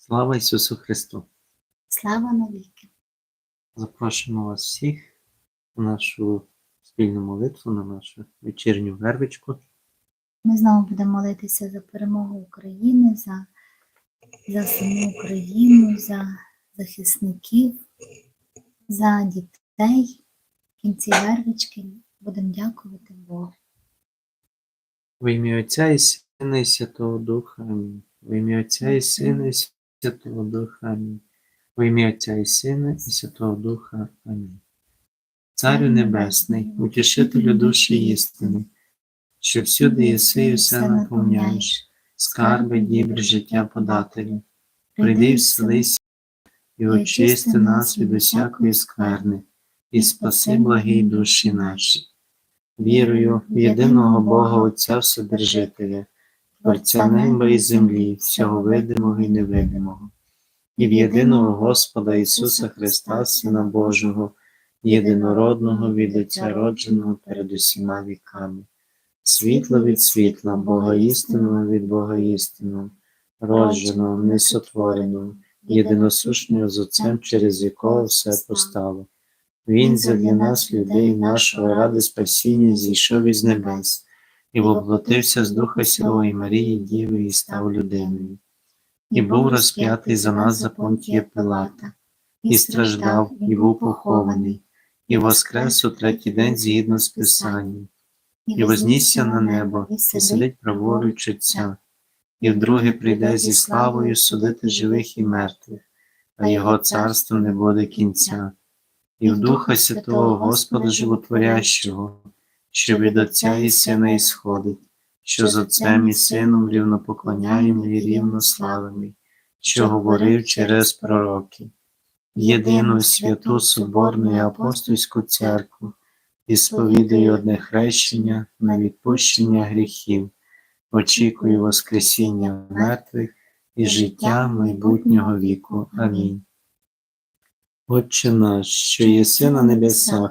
Слава Ісусу Христу! Слава навіки! Запрошуємо вас всіх на нашу спільну молитву, на нашу вечірню вервичку. Ми знову будемо молитися за перемогу України, за, за саму Україну, за захисників, за дітей. В кінці вервички будемо дякувати Богу. В ім'я Отця і Сина і Святого Духа. Амінь. В ім'я Отця і Сина і Святого Духа. Амінь. В ім'я Отця і Сина і Святого Духа. Амінь. Царю Небесний, утішителю душі істини, що всюди єси і все наповняєш, скарби, дібри, життя подателю. Прийди вселися і очисти нас від усякої скверни, і спаси благі душі наші. Вірую в єдиного Бога Отця Вседержителя, Творця неба і землі, всього видимого і невидимого, і в єдиного Господа Ісуса Христа, Сина Божого, єдинородного від Отця родженого перед усіма віками, світло від світла, Бога істинного від Бога істинного, родженого, несотвореного, єдиносушнього з Отцем, через якого все постало. Він задля нас, людей нашого, ради спасіння, зійшов із небес і воплотився з Духа Святого і Марії Діви і став людиною. І був розп'ятий за нас за Понтія Пилата, і страждав, і був похований, і воскрес у третій день згідно з Писанням, і вознісся на небо, і сидить праворуч Отця, і вдруге прийде зі славою судити живих і мертвих, а його царство не буде кінця. І в Духа Святого Господа Животворящого, що від Отця і Сина ісходить, що з Отцем і Сином рівно поклоняємо і рівно славимо, що говорив через пророки, єдину святу Соборну і апостольську церкву, і сповідаю одне хрещення на відпущення гріхів, очікую Воскресіння мертвих і життя майбутнього віку. Амінь. Отче наш, що єси на небесах,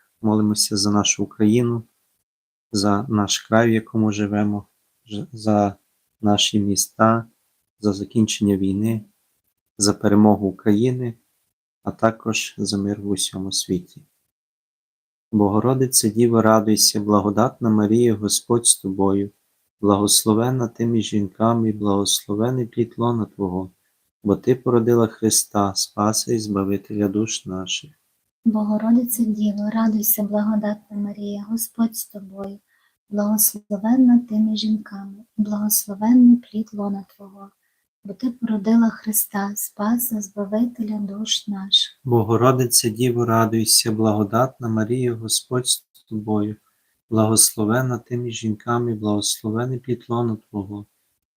молимося за нашу Україну, за наш край, в якому живемо, за наші міста, за закінчення війни, за перемогу України, а також за мир в усьому світі. Богородице Діво, радуйся, благодатна Марія, Господь з тобою, благословенна ти між жінками, благословений плід лона Твого, бо Ти породила Христа, Спаса і Збавителя душ наших. Богородице Діво, радуйся, благодатна Марія, Господь з тобою, благословенна ти між жінками, благословенний плід лона Твого, бо ти породила Христа, Спаса, Збавителя душ наших. Богородице Діво, радуйся, благодатна Марія, Господь з тобою, благословена ти між жінками, і благословений плід лона Твого,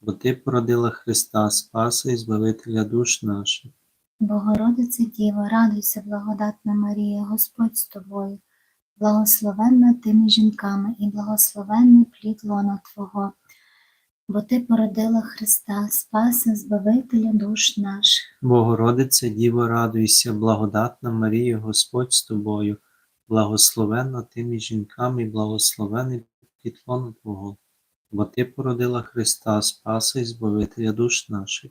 бо Ти породила Христа, Спаса і Збавителя душ наших. Богородице Діво, радуйся, благодатна Марія, Господь з тобою, благословенна ти між жінками, і благословенний плід лона Твого, бо ти породила Христа, Спаса, Збавителя душ наших. Богородице Діво, радуйся, благодатна Марія, Господь з тобою, благословенна ти між жінками, і благословений плід лона Твого, бо Ти породила Христа, Спаса і Збавителя душ наших.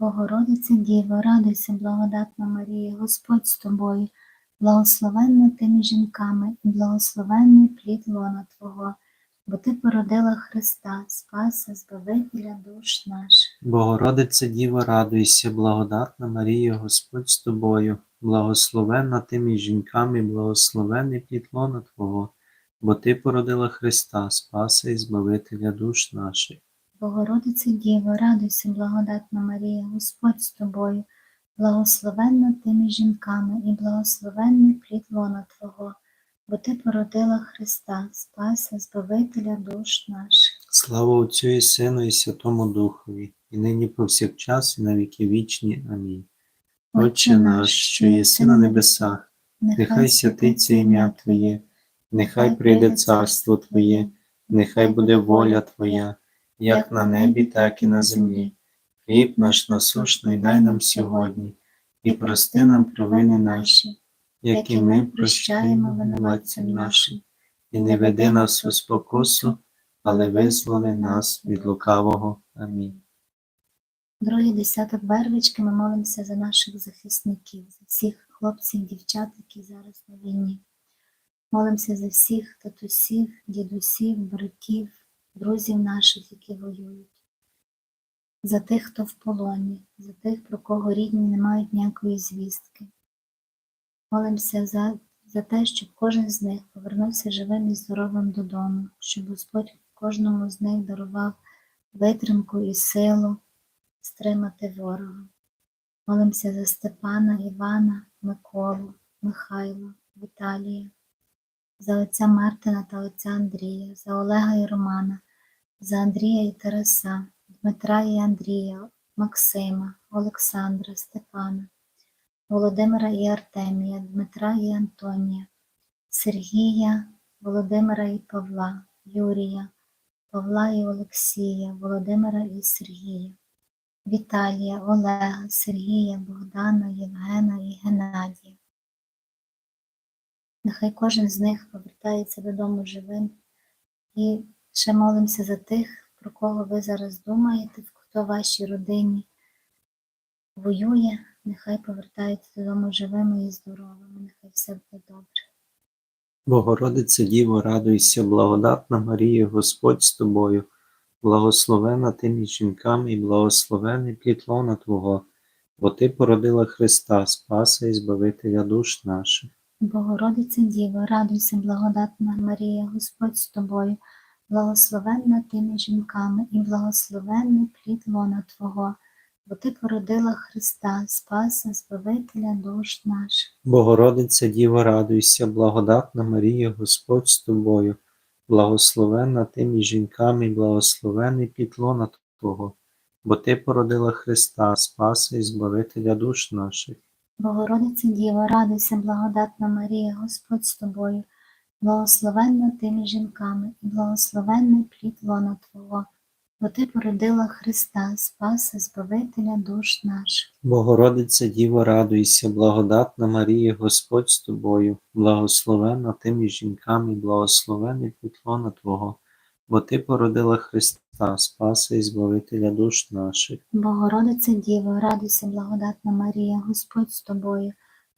Богородице Діво, радуйся, благодатна Марія, Господь з тобою, благословенна ти між жінками, і благословенний плід лона Твого, бо ти породила Христа, Спаса, Збавителя душ наших. Богородице Діво, радуйся, благодатна Марія, Господь з тобою, благословенна ти між жінками, і благословений плід лона Твого, бо Ти породила Христа, Спаса і Збавителя душ наших. Богородице Діво, радуйся, благодатна Марія, Господь з тобою, благословенна ти між жінками, і благословенний плід лона Твого, бо ти породила Христа, Спаса, Збавителя душ наших. Слава Отцю і Сину і Святому Духові, і нині повсякчас, і на віки вічні. Амінь. Отче наш, що єси на небесах, нехай святиться ім'я Твоє, нехай прийде царство Твоє, нехай буде воля Твоя, як на небі, так і на землі. Хліб наш насущний дай нам сьогодні, і прости нам провини наші, як і ми прощаємо винуватцям нашим, і не веди нас у спокусу, але визволи нас від лукавого. Амінь. Другий десяток вервички ми молимося за наших захисників, за всіх хлопців, дівчат, які зараз на війні. Молимося за всіх татусів, дідусів, братів, друзів наших, які воюють. За тих, хто в полоні, за тих, про кого рідні не мають ніякої звістки. Молимося за, за те, щоб кожен з них повернувся живим і здоровим додому, щоб Господь кожному з них дарував витримку і силу стримати ворога. Молимося за Степана, Івана, Миколу, Михайла, Віталія, за отця Мартина та отця Андрія, за Олега і Романа, за Андрія і Тараса, Дмитра і Андрія, Максима, Олександра, Степана, Володимира і Артемія, Дмитра і Антонія, Сергія, Володимира і Павла, Юрія, Павла і Олексія, Володимира і Сергія. Віталія, Олега, Сергія, Богдана, Євгена і Геннадія. Нехай кожен з них повертається додому живим і ще молимося за тих, про кого ви зараз думаєте, хто в вашій родині воює, нехай повертаються додому живими і здоровими, нехай все буде добре. Богородице Діво, радуйся, благодатна Марія, Господь з тобою, благословена ти між жінками і благословений плід лона Твого, бо Ти породила Христа, Спаса і Збавителя душ наших. Богородице Діво, радуйся, благодатна Марія, Господь з тобою, благословенна ти між жінками і благословенний плід лона Твого, бо ти породила Христа, Спаса, Збавителя душ наших. Богородице Діво, радуйся, благодатна Марія, Господь з тобою, благословенна ти між жінками і благословений плід лона Твого, бо Ти породила Христа, Спаса і Збавителя душ наших. Богородице Діво, радуйся, благодатна Марія, Господь з тобою, благословенна ти між жінками і благословенний плід лона Твого, бо ти породила Христа, Спаса, Збавителя душ наших. Богородице Діво, радуйся, благодатна Марія, Господь з тобою, благословенна ти між жінками, і благословений плід лона Твого, бо Ти породила Христа, Спаса і Збавителя душ наших. Богородице Діво, радуйся, благодатна Марія, Господь з тобою,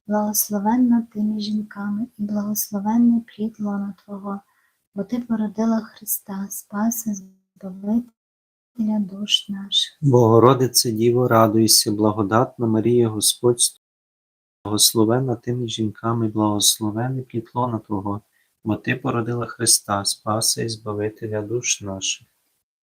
благословенна ти між жінками і благословенний плід лона Твого, бо ти породила Христа, Спаса, Збавителя душ наших. Богородице Діво, радуйся, благодатна Марія, Господь з тобою, благословенна ти між жінками, і благословений плід лона Твого, бо Ти породила Христа, Спаса і Збавителя душ наших.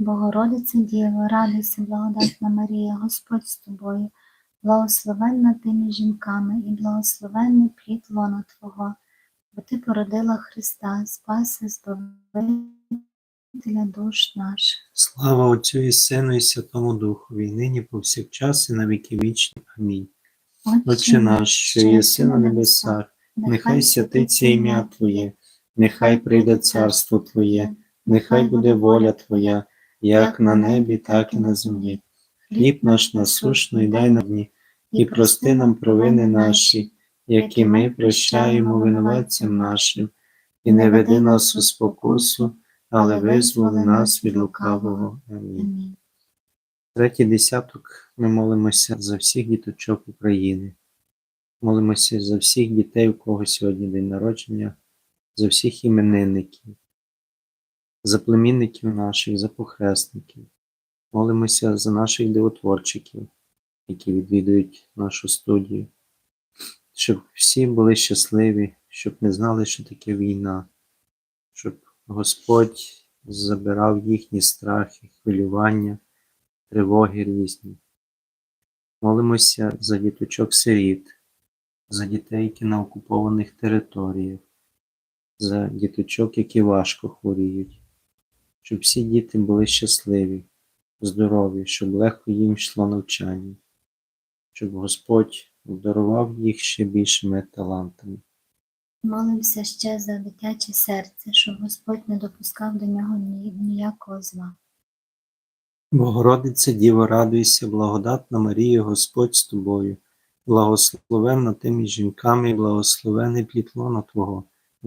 Богородице Діво, радуйся, благодатна Марія, Господь з тобою, благословенна ти між жінками і благословенний плід лона Твого, бо ти породила Христа, Спаса, Збавителя душ наших. Слава Отцю і Сину і Святому Духові, і нині повсякчас і на віки вічні. Амінь. Отче наш, що єси на небесах, нехай святиться ім'я Твоє, нехай прийде царство Твоє, нехай буде воля Твоя, як на небі, так і на землі. Хліб наш насущний дай нам дні, і прости нам провини наші, які ми прощаємо винуватцям нашим, і не веди нас у спокусу, але визволи нас від лукавого. Амінь. Третій десяток ми молимося за всіх діточок України. Молимося за всіх дітей, у кого сьогодні день народження, за всіх іменинників, за племінників наших, за похресників. Молимося за наших дивотворчиків, які відвідують нашу студію, щоб всі були щасливі, щоб не знали, що таке війна, щоб Господь забирав їхні страхи, хвилювання тривоги різні. Молимося за діточок сиріт, за дітей, які на окупованих територіях, за діточок, які важко хворіють, щоб всі діти були щасливі, здорові, щоб легко їм йшло навчання, щоб Господь обдарував їх ще більшими талантами. Молимося ще за дитяче серце, щоб Господь не допускав до нього ніякого зла. Богородице Діво, радуйся, благодатна Марія, Господь з тобою, благословенна ти між жінками, і благословений плід лона Твого,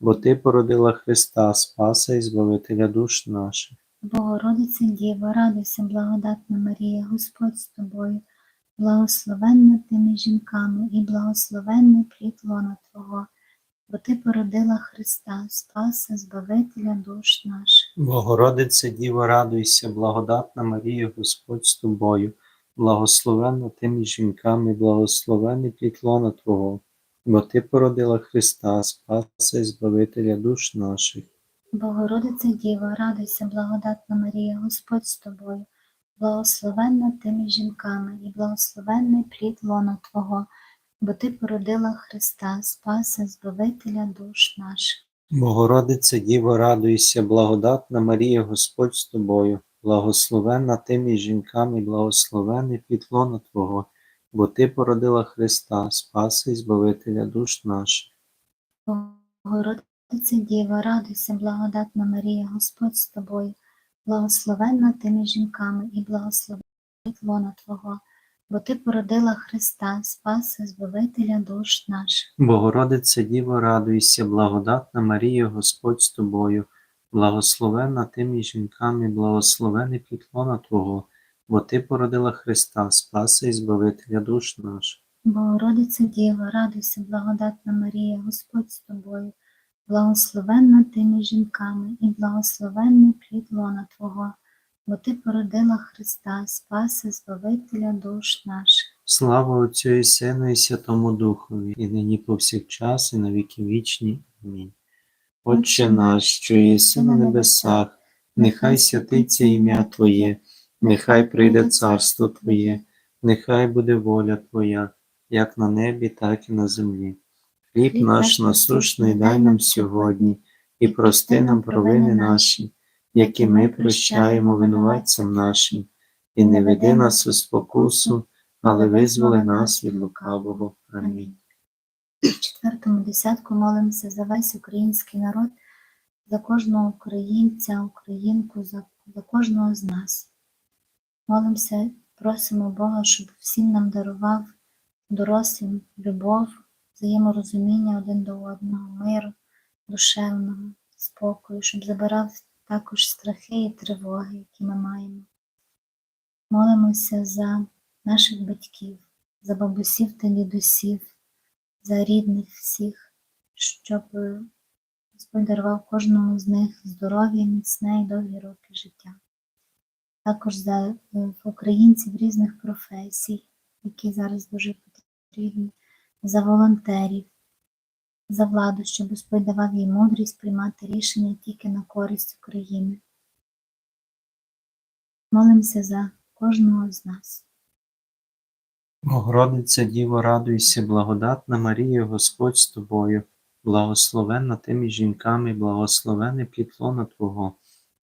бо Ти породила Христа, Спаса і Збавителя душ наших. Богородице Діво, радуйся, благодатна Марія, Господь з тобою, благословенна ти між жінками і благословенний плід лона Твого, бо ти породила Христа, Спаса, Збавителя душ наших. Богородице Діво, радуйся, благодатна Марія, Господь з тобою, благословенна ти між жінками, благословений плід лона Твого, бо Ти породила Христа, Спаса і Збавителя душ наших. Богородице Діво, радуйся, благодатна Марія, Господь з тобою, благословенна ти між жінками і благословенний плід лона Твого, бо ти породила Христа, Спаса, Збавителя душ наших. Богородице Діво, радуйся, благодатна Марія, Господь з тобою, благословенна ти між жінками, благословений плід лона Твого, бо Ти породила Христа, Спаса і Збавителя душ наших. Богородице Діва, радуйся, благодатна Марія, Господь з тобою, благословенна ти між жінками і благословенна лона Твого, бо ти породила Христа, Спаса, Збавителя душ наших. Богородице Діво, радуйся, благодатна Марія, Господь з тобою, благословенна ти між жінками, благословений плід лона Твого, бо Ти породила Христа, Спаса і Збавителя душ наших. Богородице Діва, радуйся, благодатна Марія, Господь з тобою, благословенна ти між жінками і благословенний плід лона Твого, бо ти породила Христа, Спаса, Збавителя душ наших. Слава Отцю і Сину і Святому Духові, і нині повсякчас, і на віки вічні. Амінь. Отче наш, що єси на небесах, нехай святиться ім'я Твоє, нехай прийде царство Твоє, нехай буде воля Твоя, як на небі, так і на землі. Хліб наш насущний дай нам сьогодні, і прости нам провини наші, які ми прощаємо винуватцям нашим, і не веди нас у спокусу, але визволи нас від лукавого. Амінь. В четвертому десятку молимося за весь український народ, за кожного українця, українку, за, за кожного з нас. Молимося, просимо Бога, щоб всім нам дарував дорослим любов, взаєморозуміння один до одного, миру, душевного, спокою, щоб забирав також страхи і тривоги, які ми маємо. Молимося за наших батьків, за бабусів та дідусів, за рідних всіх, щоб Господь дарував кожному з них здоров'я, міцне і довгі роки життя. Також за е, українців різних професій, які зараз дуже потрібні, за волонтерів, за владу, щоб Господь давав їй мудрість приймати рішення тільки на користь України. Молимося за кожного з нас. Богородиця Діво, радуйся, благодатна Марія, Господь з тобою, благословенна ти між жінками, благословений плід лона Твого,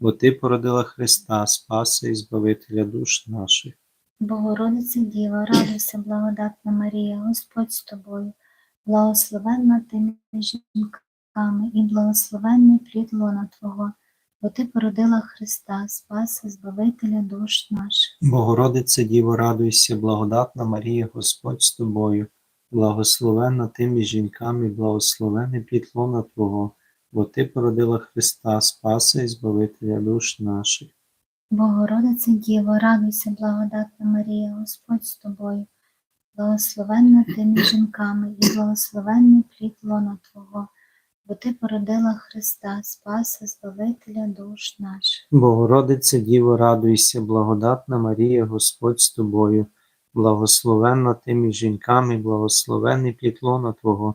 бо Ти породила Христа, Спаса і Збавителя душ наших. Богородице Діва, радуйся, благодатна Марія, Господь з тобою, благословенна ти між жінками, і благословенний плід лона Твого, бо Ти породила Христа, Спаса, Збавителя душ наших. Богородице Діво, радуйся, благодатна Марія, Господь з тобою, благословенна ти між жінками, і благословений плід лона Твого, бо Ти породила Христа, Спаса і Збавителя душ наших. Богородице Діво, радуйся, благодатна Марія, Господь з тобою, благословенна ти між жінками, і благословенний плід лона Твого, бо Ти породила Христа, Спаса, Збавителя душ наших. Богородице Діво, радуйся, благодатна Марія, Господь з тобою, благословенна ти між жінками, і благословений плід лона Твого,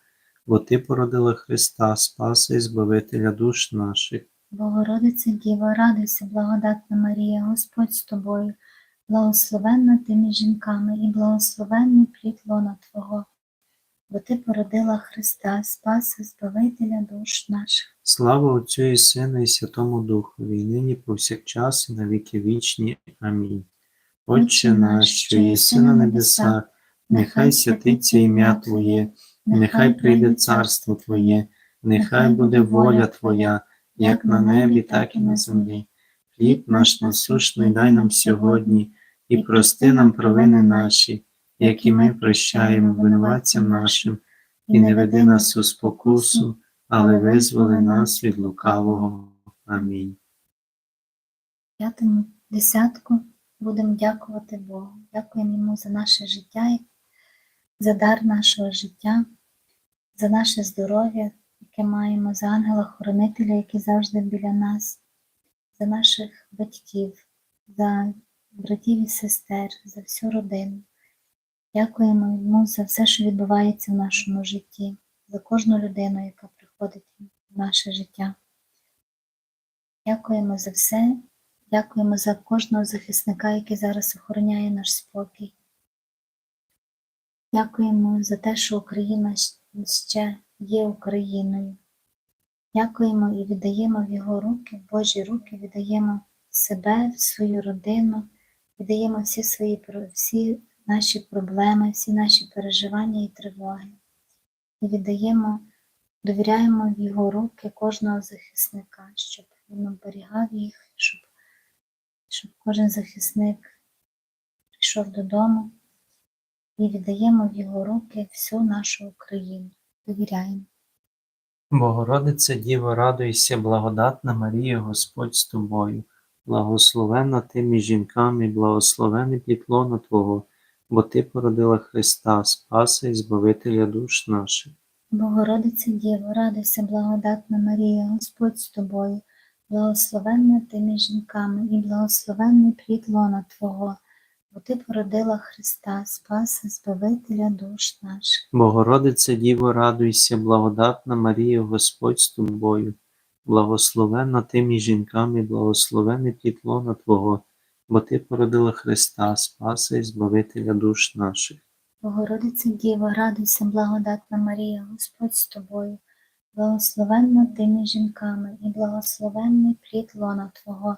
бо Ти породила Христа, Спаса і Збавителя душ наших. Богородице Діво, радуйся, благодатна Марія, Господь з тобою, благословенна ти між жінками, і благословенний плід лона Твого, бо Ти породила Христа, Спаса, Збавителя душ наших. Слава Отцю і Сину і Святому Духові, і нині повсякчас і на віки вічні. Амінь. Отче наш, що єси на небесах, нехай святиться ім'я Твоє, нехай прийде царство Твоє, нехай буде воля Твоя, як на небі, так і на землі. Хліб наш насущний дай нам сьогодні, і прости нам провини наші, як і ми прощаємо винуватцям нашим, і не веди нас у спокусу, але визволи нас від лукавого. Амінь. П'ятому десятку будемо дякувати Богу. Дякуємо Йому за наше життя, за дар нашого життя, за наше здоров'я, яке маємо, за ангела-хоронителя, який завжди біля нас, за наших батьків, за братів і сестер, за всю родину. Дякуємо йому за все, що відбувається в нашому житті, за кожну людину, яка приходить в наше життя. Дякуємо за все, дякуємо за кожного захисника, який зараз охороняє наш спокій. Дякуємо за те, що Україна ще є Україною. Дякуємо і віддаємо в Його руки, в Божі руки, віддаємо себе, свою родину, віддаємо всі свої всі наші проблеми, всі наші переживання і тривоги. І віддаємо, довіряємо в Його руки кожного захисника, щоб він оберігав їх, щоб, щоб кожен захисник прийшов додому і віддаємо в Його руки всю нашу Україну. Довіряємо. Богородице Діво, радуйся, благодатна Марія, Господь з тобою, благословенна ти між жінками, і благословений плід Твого, бо Ти породила Христа, Спаса і Збавителя душ наших. Богородице Діво, радуйся, благодатна Марія, Господь з тобою, благословенна ти між жінками, і благословенний плід лона Твого, бо Ти породила Христа, Спаса, Збавителя душ наших. Богородице Діво, радуйся, благодатна Марія, Господь з тобою, благословенна ти між жінками, і благословений плід Твого, бо Ти породила Христа, Спаса і Збавителя душ наших. Богородице Діво, радуйся, благодатна Марія, Господь з тобою, благословенна ти між жінками, і благословенний плід лона Твого,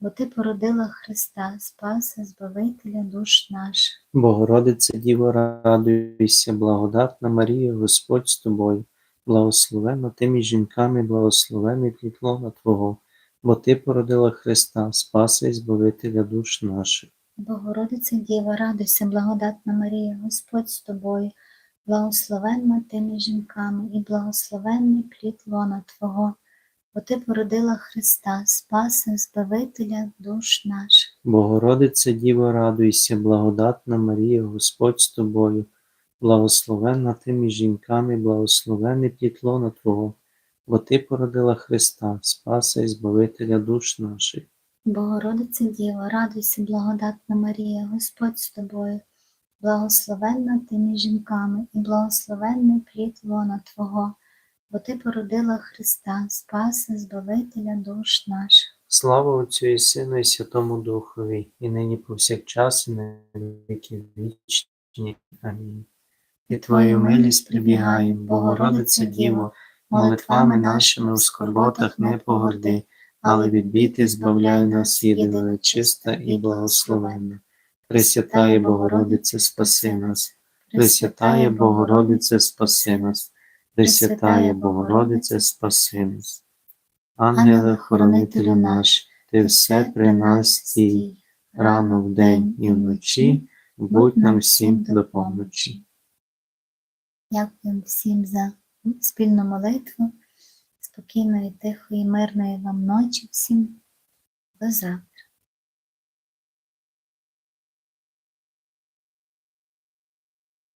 бо Ти породила Христа, Спаса, Збавителя душ наших. Богородице Діво, радуйся, благодатна Марія, Господь з тобою, благословенна ти між жінками, благословений плід лона Твого, бо Ти породила Христа, Спаса і Збавителя душ наших. Богородице Діва, радуйся, благодатна Марія, Господь з тобою, благословенна ти між жінками, і благословенний плід лона Твого, бо Ти породила Христа, Спаса, Збавителя душ наших. Богородице Діво, радуйся, благодатна Марія, Господь з тобою, благословенна ти між жінками, благословений плід лона Твого, бо Ти породила Христа, Спаса і Збавителя душ наших. Богородице Діво, радуйся, благодатна Марія, Господь з тобою, благословенна ти між жінками, і благословенний плід лона Твого, бо Ти породила Христа, Спаса, Збавителя душ наших. Слава Отцю і Сину і Святому Духові, і нині повсякчас, і на віки вічні. Амінь. І Твою милість прибігаємо, Богородице Діво, молитвами нашими у скорботах не погорди, але від біди збавляй нас, єдина чиста і благословенна. Пресвятає Богородице, спаси нас, Пресвятає Богородице, спаси нас, Пресвятає Богородице, спаси нас. Ангеле, хоронителю наш, ти все при нас стій, рано вдень і вночі, будь нам всім допомочі. Дякую всім за спільну молитву. Спокійної, тихої, мирної вам ночі всім. До завтра.